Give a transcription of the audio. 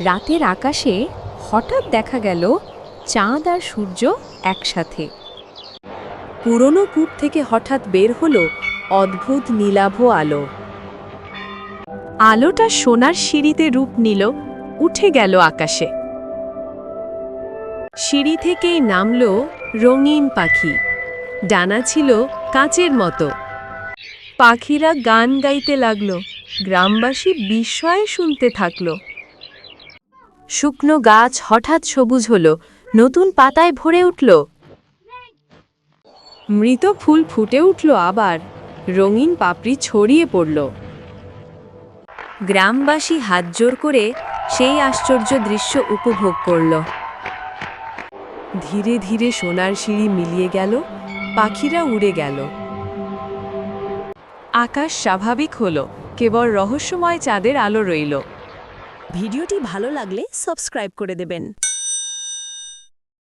রাতের আকাশে হঠাৎ দেখা গেল চাঁদ আর সূর্য একসাথে। পুরনো কূপ থেকে হঠাৎ বের হলো অদ্ভুত নীলাভ আলো। আলোটা সোনার সিঁড়িতে রূপ নিল, উঠে গেল আকাশে। সিঁড়ি থেকেই নামলো রঙিন পাখি। ডানা ছিল কাঁচের মতো। পাখিরা গান গাইতে লাগল, গ্রামবাসী বিস্ময়ে শুনতে থাকল। শুকনো গাছ হঠাৎ সবুজ হলো, নতুন পাতায় ভরে উঠল। মৃত ফুল ফুটে উঠল আবার, রঙিন পাপড়ি ছড়িয়ে পড়ল। গ্রামবাসী হাত জোর করে সেই আশ্চর্য দৃশ্য উপভোগ করল। ধীরে ধীরে সোনার সিঁড়ি মিলিয়ে গেল, পাখিরা উড়ে গেল। আকাশ স্বাভাবিক হলো, কেবল রহস্যময় চাঁদের আলো রইল। ভিডিওটি ভালো লাগলে সাবস্ক্রাইব করে দেবেন।